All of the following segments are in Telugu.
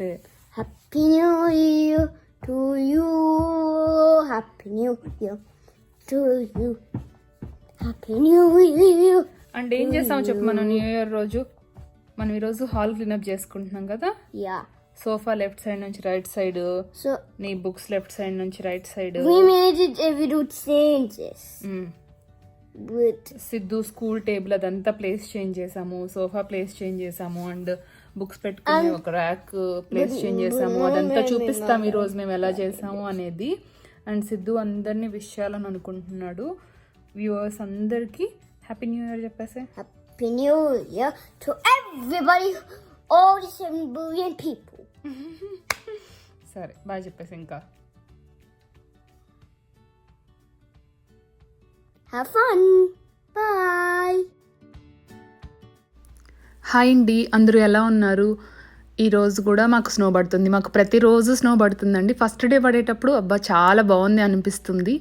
Happy New Year to you. Happy New Year to you. Happy New Year. And ఏం చేస్తామో చెప్పు మనం న్యూ ఇయర్ రోజు మనం ఈరోజు హాల్ క్లీనప్ చేసుకుంటున్నాం కదా Yeah. సోఫా లెఫ్ట్ సైడ్ నుంచి రైట్ సైడ్ So నీ బుక్స్ లెఫ్ట్ సైడ్ నుంచి right side Siddhu school table అదంతా ప్లేస్ చేంజ్ చేసాము సోఫా ప్లేస్ చేంజ్ చేసాము అండ్ బుక్స్ పెట్టుకునే ఒక ర్యాక్ ప్లేస్ చేంజ్ చేసాము అదంతా చూపిస్తాం ఈ రోజు మేము ఎలా చేసాము అనేది అండ్ సిద్ధు అందరినీ విష్ చేయాలని అనుకుంటున్నాడు వ్యూవర్స్ అందరికి హ్యాపీ న్యూ ఇయర్ చెప్పేసి New Year to everybody, all the seven billion people. సరే బాగా చెప్పేసి ఇంకా Have fun. Bye. హాయ్ అండి అందరూ ఎలా ఉన్నారు? ఈరోజు కూడా మాకు స్నో పడుతుంది. మాకు ప్రతిరోజు స్నో పడుతుందండి. ఫస్ట్ డే పడేటప్పుడు అబ్బా చాలా బాగుంది అనిపిస్తుంది.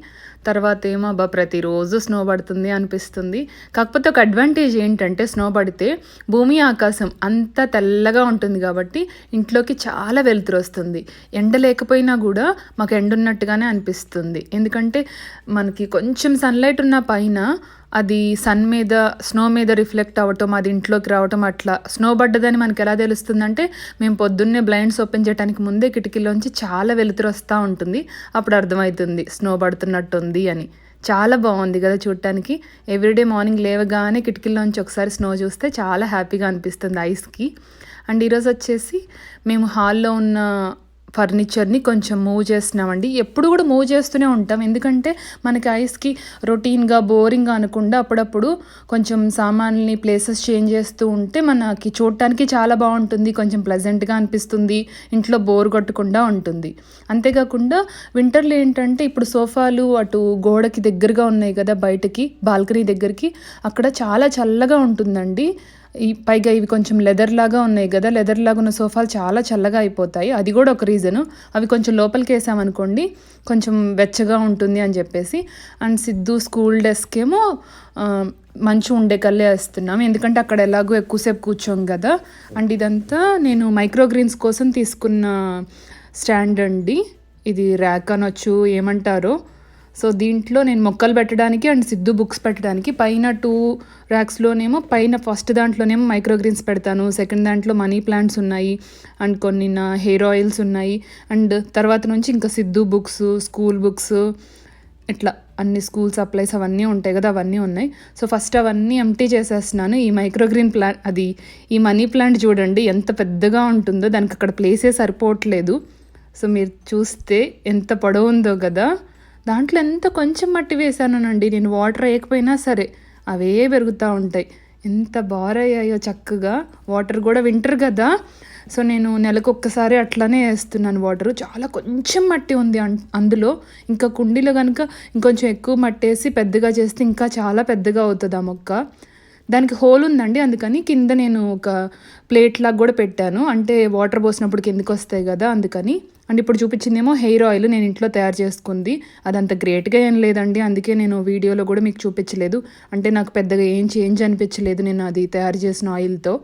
తర్వాత ఏమో అబ్బా ప్రతిరోజు స్నో పడుతుంది అనిపిస్తుంది. కాకపోతే ఒక అడ్వాంటేజ్ ఏంటంటే స్నో పడితే భూమి ఆకాశం అంతా తెల్లగా ఉంటుంది కాబట్టి ఇంట్లోకి చాలా వెలుతురు వస్తుంది. ఎండ లేకపోయినా కూడా మాకు ఎండ ఉన్నట్టుగానే అనిపిస్తుంది. ఎందుకంటే మనకి కొంచెం సన్లైట్ ఉన్న పైన అది సన్ మీద స్నో మీద రిఫ్లెక్ట్ అవ్వటం అది ఇంట్లోకి రావటం అట్లా. స్నో పడ్డదని మనకి ఎలా తెలుస్తుందంటే మేము పొద్దున్నే బ్లైండ్స్ ఓపెన్ చేయడానికి ముందే కిటికీలోంచి చాలా వెలుతురు వస్తూ ఉంటుంది. అప్పుడు అర్థమవుతుంది స్నో పడుతున్నట్టుంది అని. చాలా బాగుంది కదా చూడటానికి. ఎవ్రీడే మార్నింగ్ లేవగానే కిటికీలోంచి ఒకసారి స్నో చూస్తే చాలా హ్యాపీగా అనిపిస్తుంది ఐస్కి అండ్ ఈరోజు వచ్చేసి మేము హాల్లో ఉన్న ఫర్నిచర్ని కొంచెం మూవ్ చేస్తున్నామండి. ఎప్పుడు కూడా మూవ్ చేస్తూనే ఉంటాం. ఎందుకంటే మనకి ఐస్కి రొటీన్గా బోరింగ్గా అనకుండా అప్పుడప్పుడు కొంచెం సామాన్ని ప్లేసెస్ చేంజ్ చేస్తూ ఉంటే మనకి చూడటానికి చాలా బాగుంటుంది. కొంచెం ప్లెజెంట్గా అనిపిస్తుంది. ఇంట్లో బోర్ కొట్టకుండా ఉంటుంది. అంతేకాకుండా వింటర్లో ఏంటంటే ఇప్పుడు సోఫాలు అటు గోడకి దగ్గరగా ఉన్నాయి కదా బయటకి బాల్కనీ దగ్గరికి అక్కడ చాలా చల్లగా ఉంటుందండి. ఈ పైగా ఇవి కొంచెం లెదర్ లాగా ఉన్నాయి కదా లెదర్ లాగా ఉన్న సోఫాలు చాలా చల్లగా అయిపోతాయి. అది కూడా ఒక రీజను అవి కొంచెం లోపలికి వేసామనుకోండి కొంచెం వెచ్చగా ఉంటుంది అని చెప్పేసి. అండ్ సిద్ధు స్కూల్ డెస్క్ ఏమో మంచి ఉండే కల్లే వేస్తున్నాం. ఎందుకంటే అక్కడ ఎలాగో ఎక్కువసేపు కూర్చోం కదా. అండ్ ఇదంతా నేను మైక్రోగ్రీన్స్ కోసం తీసుకున్న స్టాండ్ అండి. ఇది ర్యాక్ అనొచ్చు ఏమంటారో. సో దీంట్లో నేను మొక్కలు పెట్టడానికి అండ్ సిద్ధు బుక్స్ పెట్టడానికి పైన టూ ర్యాక్స్లోనేమో పైన ఫస్ట్ దాంట్లోనేమో మైక్రోగ్రీన్స్ పెడతాను. సెకండ్ దాంట్లో మనీ ప్లాంట్స్ ఉన్నాయి. అండ్ కొన్ని నా హెయిర్ ఆయిల్స్ ఉన్నాయి. అండ్ తర్వాత నుంచి ఇంకా సిద్ధు బుక్స్ స్కూల్ బుక్స్ ఇట్లా అన్ని స్కూల్ సప్లైస్ అవన్నీ ఉంటాయి కదా అవన్నీ ఉన్నాయి. సో ఫస్ట్ అవన్నీ ఎంటీ చేసేస్తున్నాను. ఈ మైక్రోగ్రీన్ ప్లాంట్ అది ఈ మనీ ప్లాంట్ చూడండి ఎంత పెద్దగా ఉంటుందో దానికి అక్కడ ప్లేసే సరిపోవట్లేదు. సో మీరు చూస్తే ఎంత పొడవు ఉందో కదా. దాంట్లో ఎంత కొంచెం మట్టి వేసానండి నేను వాటర్ వేయకపోయినా సరే అవే పెరుగుతూ ఉంటాయి. ఎంత బారయ్యాయో చక్కగా. వాటర్ కూడా వింటర్ కదా. సో నేను నెలకు ఒక్కసారి అట్లానే వేస్తున్నాను వాటర్ చాలా కొంచెం మట్టి ఉంది అన్- అందులో. ఇంకా కుండీలో కనుక ఇంకొంచెం ఎక్కువ మట్టి వేసి పెద్దగా చేస్తే ఇంకా చాలా పెద్దగా అవుతుంది ఆ మొక్క. దానికి హోల్ ఉందండి అందుకని కింద నేను ఒక ప్లేట్ లాగా కూడా పెట్టాను. అంటే వాటర్ పోసినప్పుడు కిందకి వస్తాయి కదా అందుకని. అండ్ ఇప్పుడు చూపించిందేమో హెయిర్ ఆయిల్ నేను ఇంట్లో తయారు చేసుకుంది. అదంత గ్రేట్గా ఏం లేదండి అందుకే నేను వీడియోలో కూడా మీకు చూపించలేదు. అంటే నాకు పెద్దగా ఏం చేంజ్ అనిపించలేదు నేను అది తయారు చేసిన ఆయిల్తో.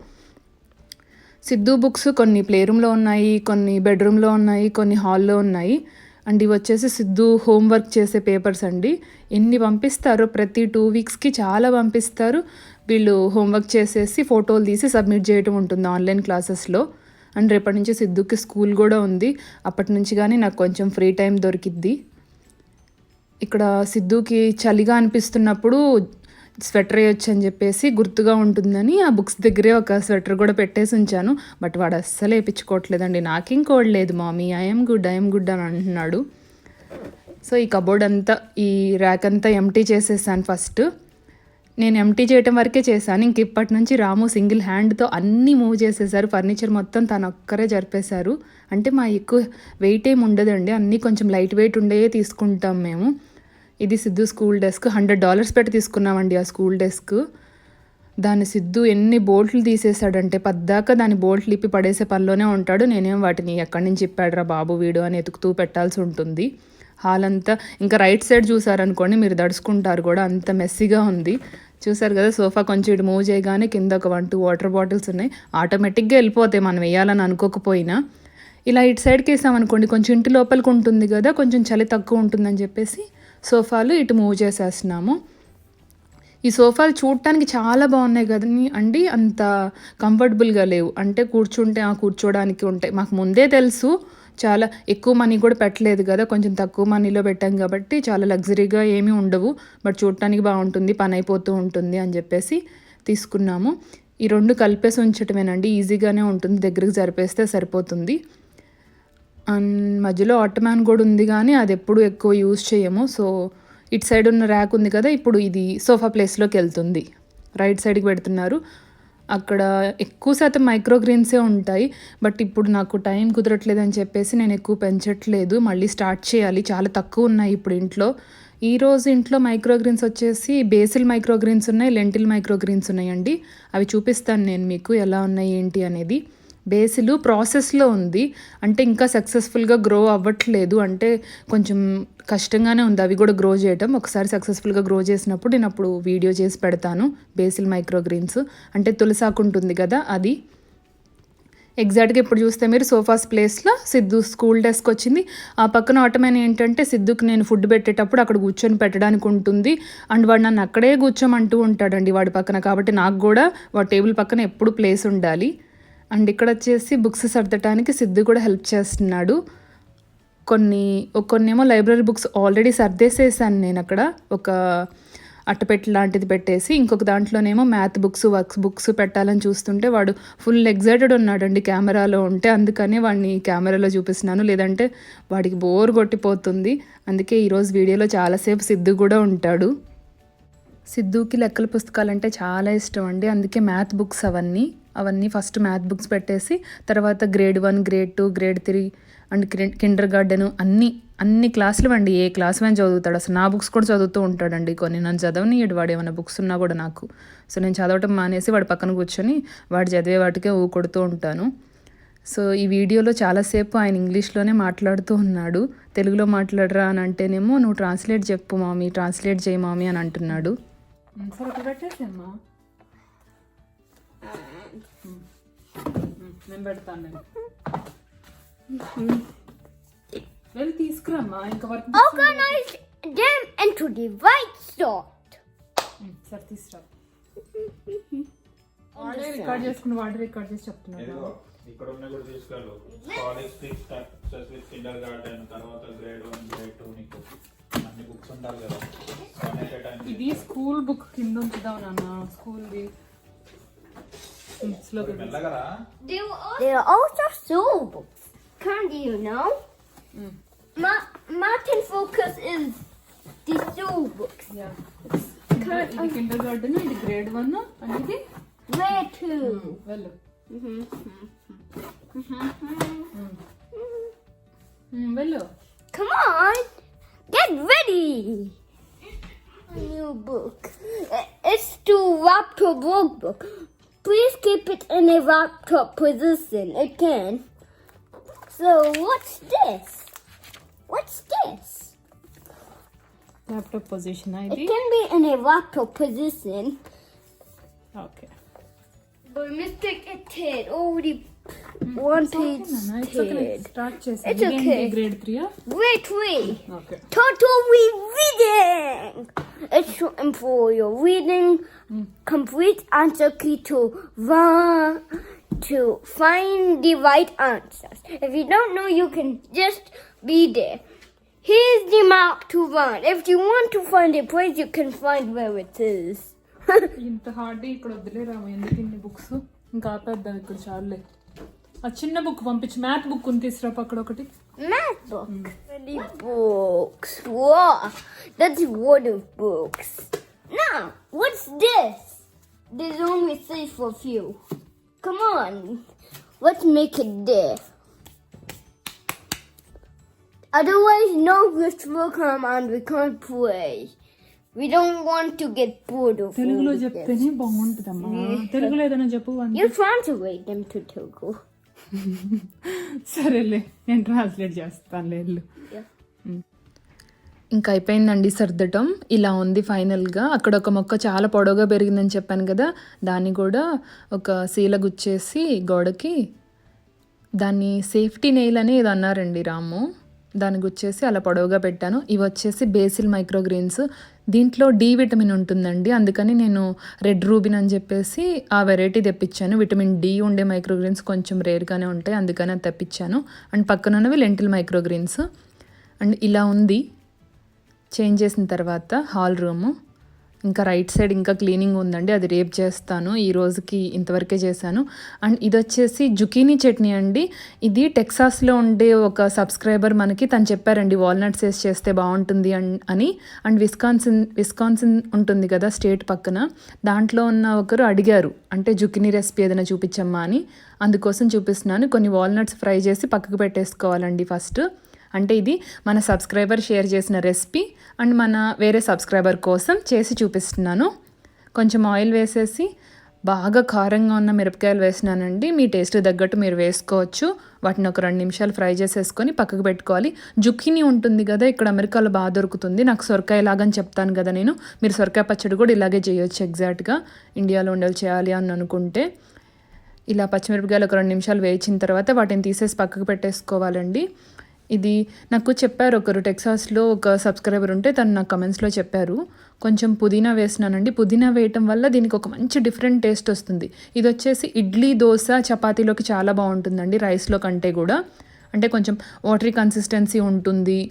సిద్ధు బుక్స్ కొన్ని ప్లే రూమ్లో ఉన్నాయి కొన్ని బెడ్రూమ్లో ఉన్నాయి కొన్ని హాల్లో ఉన్నాయి. అండ్ ఇవి వచ్చేసి సిద్ధు హోంవర్క్ చేసే పేపర్స్ అండి. ఎన్ని పంపిస్తారో ప్రతి టూ వీక్స్కి చాలా పంపిస్తారు. వీళ్ళు హోంవర్క్ చేసేసి ఫోటోలు తీసి సబ్మిట్ చేయటం ఉంటుంది ఆన్లైన్ క్లాసెస్లో. అండ్ రేపటి నుంచి సిద్ధుకి స్కూల్ కూడా ఉంది. అప్పటి నుంచి కానీ నాకు కొంచెం ఫ్రీ టైం దొరికిద్ది. ఇక్కడ సిద్ధుకి చలిగా అనిపిస్తున్నప్పుడు స్వెటర్ వేయొచ్చు అని చెప్పేసి గుర్తుగా ఉంటుందని ఆ బుక్స్ దగ్గరే ఒక స్వెటర్ కూడా పెట్టేసి ఉంచాను. బట్ వాడు అస్సలు వేయించుకోవట్లేదండి. నాకేం కోడలేదు mummy. I'm good I'm good అని అంటున్నాడు. సో ఈ కబోర్డ్ అంతా ఈ ర్యాక్ అంతా ఎంటీ చేసేసాను ఫస్ట్. నేను ఎంటీ చేయటం వరకే చేశాను. ఇంక ఇప్పటి నుంచి రాము సింగిల్ హ్యాండ్తో అన్నీ మూవ్ చేసేసారు. ఫర్నిచర్ మొత్తం తను ఒక్కరే జరిపేశారు. అంటే మా ఎక్కువ వెయిట్ ఏమి ఉండదండి. అన్నీ కొంచెం లైట్ వెయిట్ ఉండే తీసుకుంటాం మేము. ఇది Siddhu school desk. Hundred dollars పెట్టి తీసుకున్నామండి ఆ స్కూల్ డెస్క్. దాని సిద్ధు ఎన్ని బోల్ట్లు తీసేశాడంటే పద్దాక దాని బోల్ట్లు ఇప్పి పడేసే పనిలోనే ఉంటాడు. నేనేం వాటిని ఎక్కడి నుంచి ఇప్పాడురా బాబు వీడు అని ఎతుకుతూ పెట్టాల్సి ఉంటుంది. హాల్ అంతా ఇంకా రైట్ సైడ్ చూసారనుకోండి మీరు దడుచుకుంటారు కూడా. అంత మెస్సీగా ఉంది. చూసారు కదా సోఫా కొంచెం ఇటు మూవ్ చేయగానే కింద ఒక వన్ టూ వాటర్ బాటిల్స్ ఉన్నాయి. ఆటోమేటిక్గా వెళ్ళిపోతాయి మనం వేయాలని అనుకోకపోయినా. ఇలా ఇటు సైడ్కి వేసామనుకోండి కొంచెం ఇంటి లోపలికి ఉంటుంది కదా కొంచెం చలి తక్కువ ఉంటుందని చెప్పేసి సోఫాలు ఇటు మూవ్ చేసేస్తున్నాము. ఈ సోఫాలు చూడటానికి చాలా బాగున్నాయి కదా అండి అంత కంఫర్టబుల్గా లేవు. అంటే కూర్చుంటే ఆ కూర్చోడానికి ఉంటాయి. మాకు ముందే తెలుసు చాలా ఎక్కువ మనీ కూడా పెట్టలేదు కదా కొంచెం తక్కువ మనీలో పెట్టాం కాబట్టి చాలా లగ్జరీగా ఏమీ ఉండవు. బట్ చూడటానికి బాగుంటుంది పని అయిపోతూ ఉంటుంది అని చెప్పేసి తీసుకున్నాము. ఈ రెండు కలిపేసి ఉంచటమేనండి ఈజీగానే ఉంటుంది దగ్గరికి జరిపేస్తే సరిపోతుంది. అండ్ మధ్యలో ఆటోమాన్ కూడా ఉంది కానీ అది ఎప్పుడు ఎక్కువ యూజ్ చేయము. సో ఇటు సైడ్ ఉన్న ర్యాక్ ఉంది కదా ఇప్పుడు ఇది సోఫా ప్లేస్లోకి వెళ్తుంది. రైట్ సైడ్కి పెడుతున్నారు. అక్కడ ఎక్కువ శాతం మైక్రోగ్రీన్సే ఉంటాయి. బట్ ఇప్పుడు నాకు టైం కుదరట్లేదు అని చెప్పేసి నేను ఎక్కువ పెంచట్లేదు. మళ్ళీ స్టార్ట్ చేయాలి. చాలా తక్కువ ఉన్నాయి ఇప్పుడు ఇంట్లో. ఈ రోజు ఇంట్లో మైక్రోగ్రీన్స్ వచ్చేసి బేసిల్ మైక్రోగ్రీన్స్ ఉన్నాయి లెంటిల్ మైక్రోగ్రీన్స్ ఉన్నాయండి. అవి చూపిస్తాను నేను మీకు ఎలా ఉన్నాయి ఏంటి అనేది. బేసిలు ప్రాసెస్లో ఉంది. అంటే ఇంకా సక్సెస్ఫుల్గా గ్రో అవ్వట్లేదు. అంటే కొంచెం కష్టంగానే ఉంది. అవి కూడా గ్రో చేయటం. ఒకసారి సక్సెస్ఫుల్గా గ్రో చేసినప్పుడు నేను అప్పుడు వీడియో చేసి పెడతాను. Basil microgreens. అంటే తులసాకు ఉంటుంది కదా అది. ఎగ్జాక్ట్గా ఇప్పుడు చూస్తే మీరు సోఫాస్ ప్లేస్లో సిద్ధు స్కూల్ డెస్క్ వచ్చింది. ఆ పక్కన ఆటమైన ఏంటంటే సిద్ధుకి నేను ఫుడ్ పెట్టేటప్పుడు అక్కడ కూర్చొని పెట్టడానికి ఉంటుంది. అండ్ వాడు నన్ను అక్కడే కూర్చోమంటూ ఉంటాడండి వాడి పక్కన. కాబట్టి నాకు కూడా వాడి టేబుల్ పక్కన ఎప్పుడు ప్లేస్ ఉండాలి. అండ్ ఇక్కడ వచ్చేసి బుక్స్ సర్దటానికి సిద్ధు కూడా హెల్ప్ చేస్తున్నాడు. కొన్ని కొన్ని ఏమో లైబ్రరీ బుక్స్ ఆల్రెడీ సర్దేసేసాను నేను అక్కడ. ఒక అట్టపెట్టి లాంటిది పెట్టేసి ఇంకొక దాంట్లోనేమో మ్యాథ్ బుక్స్ వర్క్స్ బుక్స్ పెట్టాలని చూస్తుంటే వాడు ఫుల్ ఎగ్జైటెడ్ ఉన్నాడండి కెమెరాలో ఉంటే. అందుకని వాడిని కెమెరాలో చూపిస్తున్నాను. లేదంటే వాడికి బోర్ కొట్టిపోతుంది. అందుకే ఈరోజు వీడియోలో చాలాసేపు సిద్ధు కూడా ఉంటాడు. సిద్ధుకి లెక్కల పుస్తకాలంటే చాలా ఇష్టం అండి. అందుకే మ్యాథ్ బుక్స్ అవన్నీ. అవన్నీ ఫస్ట్ మ్యాథ్ బుక్స్ పెట్టేసి తర్వాత grade one grade two grade three and kindergarten అన్ని అన్ని క్లాసులు అండి ఏ క్లాస్ అని చదువుతాడు. అసలు నా బుక్స్ కూడా చదువుతూ ఉంటాడండి. కొన్ని నన్ను చదవనియడు వాడు ఏమైనా బుక్స్ ఉన్నా కూడా నాకు. సో నేను చదవటం మానేసి వాడి పక్కన కూర్చొని వాడు చదివే వాటికే ఊ కొడుతూ ఉంటాను. సో ఈ వీడియోలో చాలాసేపు ఆయన ఇంగ్లీష్లోనే మాట్లాడుతూ ఉన్నాడు. తెలుగులో మాట్లాడరా అని అంటేనేమో నువ్వు ట్రాన్స్లేట్ చెప్పు మామీ ట్రాన్స్లేట్ చేయి మామీ అని అంటున్నాడు. సరే నేను పెడతాను నేను వెళ్ళి తీసుకురమ్మా ఇంకా work Organize them into the right sort. సరే తీసుకురా. వాడే రికార్డ్ చేసుకుని వాడే రికార్డ్ చేసి చెప్తున్నాడు ఇదిగో ఇక్కడ ఉన్న కూడా తీసుకెళ్ళు. College fees success with kindergarten తర్వాత గ్రేడ్ వన్ గ్రేడ్ టూ నీకు అన్ని బుక్స్ ఉండాలి కదా. టైం ఇది స్కూల్ బుక్ కింద ఉంచుదాం నాన్న స్కూల్ది There are also soul books. Candy, you know? Ma- Martin Focus is the soul books. ఇది కిండర్ గార్డెన్ ఇది గ్రేడ్ వన్ అండ్ ఇది Where to? వెళ్ళు Mm-hmm. ఉమ్, వెళ్ళు Come on, get ready. A new book. Uh, It's to laptop workbook. Please keep it in a laptop position again. So what's this? What's this? Laptop position ID. It can be in a laptop position. Okay. But mistake, it had already one page did. Start It's చేసి okay. Grade three Wait, wait. Okay Total reading. It's shortened for your reading complete answer key to run to find the right answers. If you don't know, you can just be there. Here's the map to run. If you want to find a place, you can find where it is. ఇంత హార్డ్ ఇక్కడ వద్దులే రాము ఎందుకు ఇన్ని బుక్స్ ఇంకా ఆపేద్దాం ఇక్కడ చాలులే ఆ చిన్న బుక్ పంపించి మ్యాథ్ బుక్ ఉంది తీసురా అక్కడ ఒకటి Math book. Many books. Wow, that's one of books. Now, what's this? There's only space for few. Come on, let's make it there. Otherwise, no glitch will come and we can't play. We don't want to get bored of తెలుగులో all of this. చెప్తేనే బాగుంటుందమ్మా తెలుగులో ఏదైనా చెప్పు అని You translate them to Togo. సరేలే నేను ట్రాన్స్లేట్ చేస్తాను లేదు. ఇంకా అయిపోయిందండి సర్దటం. ఇలా ఉంది ఫైనల్గా. అక్కడ ఒక మొక్క చాలా పొడవుగా పెరిగిందని చెప్పాను కదా దాన్ని కూడా ఒక శీల గుచ్చేసి గోడకి దాన్ని సేఫ్టీ నెయిల్ అని ఏదో అన్నారండి రాము. దానికి వచ్చేసి అలా పొడవుగా పెట్టాను. ఇవి వచ్చేసి బేసిల్ మైక్రోగ్రీన్స్. దీంట్లో డి విటమిన్ ఉంటుందండి. అందుకని నేను రెడ్ రూబిన్ అని చెప్పేసి ఆ వెరైటీ తెప్పించాను. విటమిన్ డి ఉండే మైక్రోగ్రీన్స్ కొంచెం రేర్గానే ఉంటాయి. అందుకని అది తెప్పించాను. అండ్ పక్కన ఉన్నవి లెంటిల్ మైక్రోగ్రీన్స్. అండ్ ఇలా ఉంది. చేంజ్ చేసిన తర్వాత హాల్ రూము. ఇంకా రైట్ సైడ్ ఇంకా క్లీనింగ్ ఉందండి అది రేపు చేస్తాను ఈ రోజుకి ఇంతవరకే చేశాను. అండ్ ఇది వచ్చేసి జుకీనీ చట్నీ అండి. ఇది టెక్సాస్లో ఉండే ఒక సబ్స్క్రైబర్ మనకి తను చెప్పారండి వాల్నట్స్ వేసి చేస్తే బాగుంటుంది అన్- అని. అండ్ విస్కాన్సిన్ విస్కాన్సిన్ ఉంటుంది కదా స్టేట్ పక్కన దాంట్లో ఉన్న ఒకరు అడిగారు అంటే జుకినీ రెసిపీ ఏదైనా చూపించమ్మా అని. అందుకోసం చూపిస్తున్నాను కొన్ని వాల్నట్స్ ఫ్రై చేసి పక్కకు పెట్టేసుకోవాలండి ఫస్ట్. అంటే ఇది మన సబ్స్క్రైబర్ షేర్ చేసిన రెసిపీ అండ్ మన వేరే సబ్స్క్రైబర్ కోసం చేసి చూపిస్తున్నాను. కొంచెం ఆయిల్ వేసేసి బాగా కారంగా ఉన్న మిరపకాయలు వేసినానండి. మీ టేస్ట్ తగ్గట్టు మీరు వేసుకోవచ్చు. వాటిని ఒక రెండు నిమిషాలు ఫ్రై చేసేసుకొని పక్కకు పెట్టుకోవాలి. జుక్కిని ఉంటుంది కదా ఇక్కడ అమెరికాలో బాగా దొరుకుతుంది. నాకు సొరకాయ లాగని చెప్తాను కదా నేను. మీరు సొరకాయ పచ్చడి కూడా ఇలాగే చేయొచ్చు ఎగ్జాక్ట్గా ఇండియాలో ఉండలు చేయాలి అని అనుకుంటే. ఇలా పచ్చిమిరపకాయలు ఒక రెండు నిమిషాలు వేయించిన తర్వాత వాటిని తీసేసి పక్కకు పెట్టేసుకోవాలండి. ఇది నాకు చెప్పారు ఒకరు టెక్సాస్లో ఒక సబ్స్క్రైబర్ ఉంటే తను నాకు కమెంట్స్లో చెప్పారు. కొంచెం పుదీనా వేసినానండి. పుదీనా వేయటం వల్ల దీనికి ఒక మంచి డిఫరెంట్ టేస్ట్ వస్తుంది. ఇది వచ్చేసి ఇడ్లీ దోశ చపాతీలోకి చాలా బాగుంటుందండి రైస్లో కంటే కూడా. అంటే కొంచెం వాటరీ కన్సిస్టెన్సీ ఉంటుంది.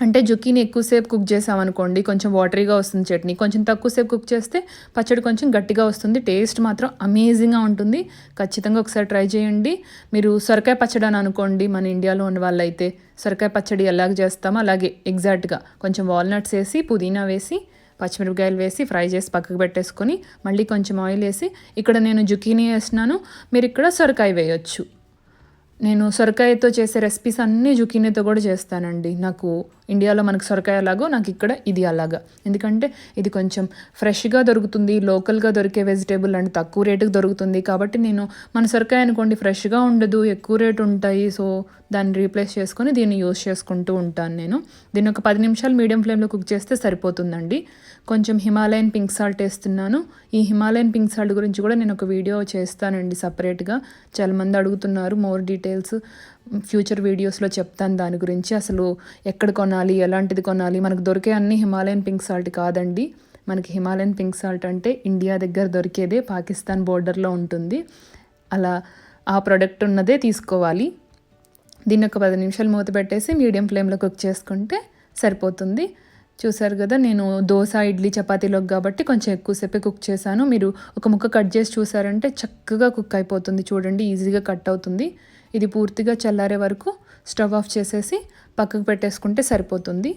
అంటే జుకీని ఎక్కువసేపు కుక్ చేసామనుకోండి కొంచెం వాటరీగా వస్తుంది చట్నీ. కొంచెం తక్కువసేపు కుక్ చేస్తే పచ్చడి కొంచెం గట్టిగా వస్తుంది టేస్ట్ మాత్రం అమేజింగ్గా ఉంటుంది. ఖచ్చితంగా ఒకసారి ట్రై చేయండి. మీరు సొరకాయ పచ్చడి అని అనుకోండి మన ఇండియాలో ఉన్న వాళ్ళైతే సొరకాయ పచ్చడి ఎలాగ చేస్తామో అలాగే ఎగ్జాక్ట్గా కొంచెం వాల్నట్స్ వేసి పుదీనా వేసి పచ్చిమిరపకాయలు వేసి ఫ్రై చేసి పక్కకు పెట్టేసుకొని మళ్ళీ కొంచెం ఆయిల్ వేసి ఇక్కడ నేను జుకీని వేసినాను మీరు ఇక్కడ సొరకాయ వేయొచ్చు. నేను సొరకాయతో చేసే రెసిపీస్ అన్నీ జుకీనీతో కూడా చేస్తానండి. నాకు ఇండియాలో మనకు సొరకాయ అలాగో నాకు ఇక్కడ ఇది అలాగా. ఎందుకంటే ఇది కొంచెం ఫ్రెష్గా దొరుకుతుంది లోకల్గా దొరికే వెజిటేబుల్ అండ్ తక్కువ రేటుకి దొరుకుతుంది. కాబట్టి నేను మన సొరకాయ అనుకోండి ఫ్రెష్గా ఉండదు ఎక్కువ రేటు ఉంటాయి. సో దాన్ని రీప్లేస్ చేసుకొని దీన్ని యూస్ చేసుకుంటూ ఉంటాను నేను. దీన్ని ఒక పది నిమిషాలు మీడియం ఫ్లేమ్లో కుక్ చేస్తే సరిపోతుందండి. కొంచెం హిమాలయన్ పింక్ సాల్ట్ వేస్తున్నాను. ఈ హిమాలయన్ పింక్ సాల్ట్ గురించి కూడా నేను ఒక వీడియో చేస్తానండి సపరేట్గా చాలామంది అడుగుతున్నారు మోర్ డీటెయిల్ డీటెయిల్స్ ఫ్యూచర్ వీడియోస్లో చెప్తాను దాని గురించి. అసలు ఎక్కడ కొనాలి ఎలాంటిది కొనాలి? మనకు దొరికే అన్ని హిమాలయన్ పింక్ సాల్ట్ కాదండి. మనకి హిమాలయన్ పింక్ సాల్ట్ అంటే ఇండియా దగ్గర దొరికేదే పాకిస్తాన్ బోర్డర్లో ఉంటుంది. అలా ఆ ప్రోడక్ట్ ఉన్నదే తీసుకోవాలి. దీన్ని ఒక పది నిమిషాలు మూత పెట్టేసి మీడియం ఫ్లేమ్లో కుక్ చేసుకుంటే సరిపోతుంది. చూసారు కదా నేను దోశ ఇడ్లీ చపాతీలోకి కాబట్టి కొంచెం ఎక్కువసేపే కుక్ చేశాను. మీరు ఒక ముక్క కట్ చేసి చూసారంటే చక్కగా కుక్ అయిపోతుంది. చూడండి ఈజీగా కట్ అవుతుంది. ఇది పూర్తిగా చల్లారే వరకు స్టవ్ ఆఫ్ చేసేసి పక్కకు పెట్టేసుకుంటే సరిపోతుంది.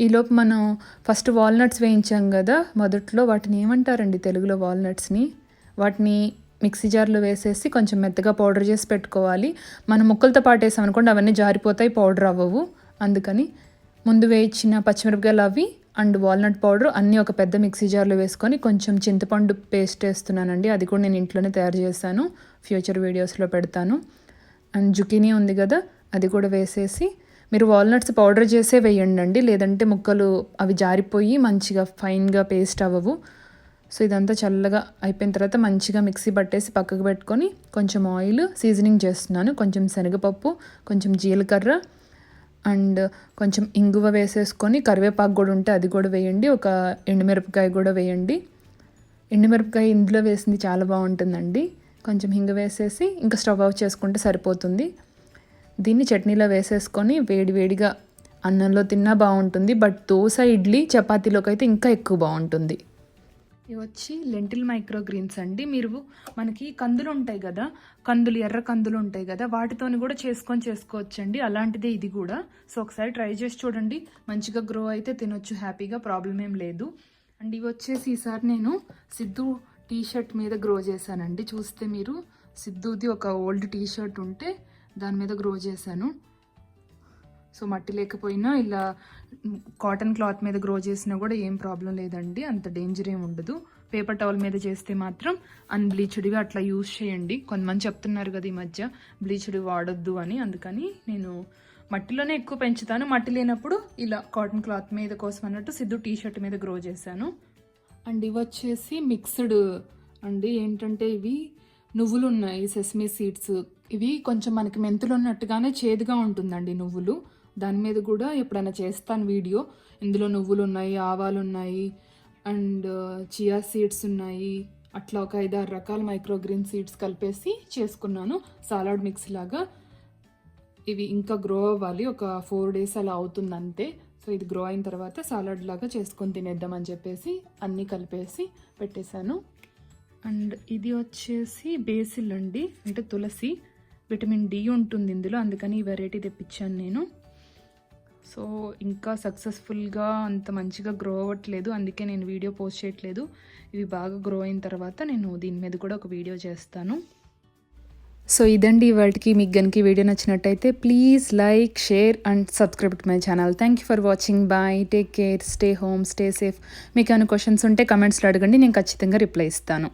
ఈలోపు మనం ఫస్ట్ వాల్నట్స్ వేయించాం కదా మొదట్లో వాటిని ఏమంటారండి తెలుగులో వాల్నట్స్ని? వాటిని మిక్సీ జార్లో వేసేసి కొంచెం మెత్తగా పౌడర్ చేసి పెట్టుకోవాలి. మనం ముక్కలతో పాటు అవన్నీ జారిపోతాయి పౌడర్ అవ్వవు. అందుకని ముందు వేయించిన పచ్చిమిరపకాయలు అవి అండ్ వాల్నట్ పౌడర్ అన్నీ ఒక పెద్ద మిక్సీ జార్లో వేసుకొని కొంచెం చింతపండు పేస్ట్ వేస్తున్నానండి. అది కూడా నేను ఇంట్లోనే తయారు చేశాను. ఫ్యూచర్ వీడియోస్లో పెడతాను. అండ్ జుకీనీ ఉంది కదా అది కూడా వేసేసి మీరు వాల్నట్స్ పౌడర్ చేసే వేయండి అండి లేదంటే ముక్కలు అవి జారిపోయి మంచిగా ఫైన్గా పేస్ట్ అవ్వవు. సో ఇదంతా చల్లగా అయిపోయిన తర్వాత మంచిగా మిక్సీ పట్టేసి పక్కకు పెట్టుకొని కొంచెం ఆయిల్ సీజనింగ్ చేస్తున్నాను. కొంచెం శనగపప్పు కొంచెం జీలకర్ర అండ్ కొంచెం ఇంగువ వేసేసుకొని కరివేపాకు కూడా ఉంటే అది కూడా వేయండి. ఒక ఎండుమిరపకాయ కూడా వేయండి. ఎండుమిరపకాయ ఇందులో వేసింది చాలా బాగుంటుందండి. కొంచెం హింగ వేసేసి ఇంకా స్టవ్ ఆఫ్ చేసుకుంటే సరిపోతుంది. దీన్ని చట్నీలో వేసేసుకొని వేడివేడిగా అన్నంలో తిన్నా బాగుంటుంది బట్ దోశ ఇడ్లీ చపాతీలోకి అయితే ఇంకా ఎక్కువ బాగుంటుంది. ఇవి వచ్చి లెంటిల్ మైక్రో గ్రీన్స్ అండి. మీరు మనకి కందులు ఉంటాయి కదా కందులు ఎర్ర కందులు ఉంటాయి కదా వాటితోని కూడా చేసుకొని చేసుకోవచ్చండి. అలాంటిదే ఇది కూడా. సో ఒకసారి ట్రై చేసి చూడండి. మంచిగా గ్రో అయితే తినొచ్చు హ్యాపీగా ప్రాబ్లం ఏం లేదు. అండ్ ఇవి వచ్చేసి ఈసారి నేను సిద్ధు టీ షర్ట్ మీద గ్రో చేశానండి. చూస్తే మీరు సిద్ధూది ఒక ఓల్డ్ టీ షర్ట్ ఉంటే దాని మీద గ్రో చేశాను. సో మట్టి లేకపోయినా ఇలా కాటన్ క్లాత్ మీద గ్రో చేసినా కూడా ఏం ప్రాబ్లం లేదండి. అంత డేంజర్ ఏం ఉండదు. పేపర్ టవల్ మీద చేస్తే మాత్రం అన్బ్లీచ్డ్వి అట్లా యూజ్ చేయండి. కొంతమంది చెప్తున్నారు కదా ఈ మధ్య బ్లీచ్డ్ వాడొద్దు అని. అందుకని నేను మట్టిలోనే ఎక్కువ పెంచుతాను. మట్టి లేనప్పుడు ఇలా కాటన్ క్లాత్ మీద కోసం అన్నట్టు సిద్ధు టీ షర్ట్ మీద గ్రో చేశాను. అండ్ ఇవి వచ్చేసి మిక్స్డ్ అండి. ఏంటంటే ఇవి నువ్వులు ఉన్నాయి సెస్మీ సీడ్స్ ఇవి కొంచెం మనకి మెంతులు ఉన్నట్టుగానే చేదుగా ఉంటుందండి నువ్వులు. దాని మీద కూడా ఎప్పుడైనా చేస్తాను వీడియో. ఇందులో నువ్వులు ఉన్నాయి ఆవాలు ఉన్నాయి అండ్ చియా సీడ్స్ ఉన్నాయి. అట్లా ఒక ఐదారు రకాల మైక్రోగ్రీన్ సీడ్స్ కలిపేసి చేసుకున్నాను. సాలాడ్ మిక్స్ లాగా. ఇవి ఇంకా గ్రో అవ్వాలి. ఒక ఫోర్ డేస్ అలా అవుతుంది అంతే సో ఇది గ్రో అయిన తర్వాత సాలడ్ లాగా చేసుకొని తినేద్దామని చెప్పేసి అన్నీ కలిపేసి పెట్టేశాను. అండ్ ఇది వచ్చేసి బేసిల్ అండి అంటే తులసి విటమిన్ డి ఉంటుంది ఇందులో అందుకని ఈ వెరైటీ తెప్పించాను నేను. సో ఇంకా సక్సెస్ఫుల్గా అంత మంచిగా గ్రో అవ్వట్లేదు అందుకే నేను వీడియో పోస్ట్ చేయట్లేదు. ఇవి బాగా గ్రో అయిన తర్వాత నేను దీని మీద కూడా ఒక వీడియో చేస్తాను. సో ఇదండి వాటికి మీకు గనుక వీడియో నచ్చినట్టయితే please like share and subscribe to my channel. Thank you for watching bye take care stay home stay safe మీకు ఏమైనా క్వశ్చన్స్ ఉంటే కమెంట్స్లో అడగండి. నేను ఖచ్చితంగా రిప్లై ఇస్తాను.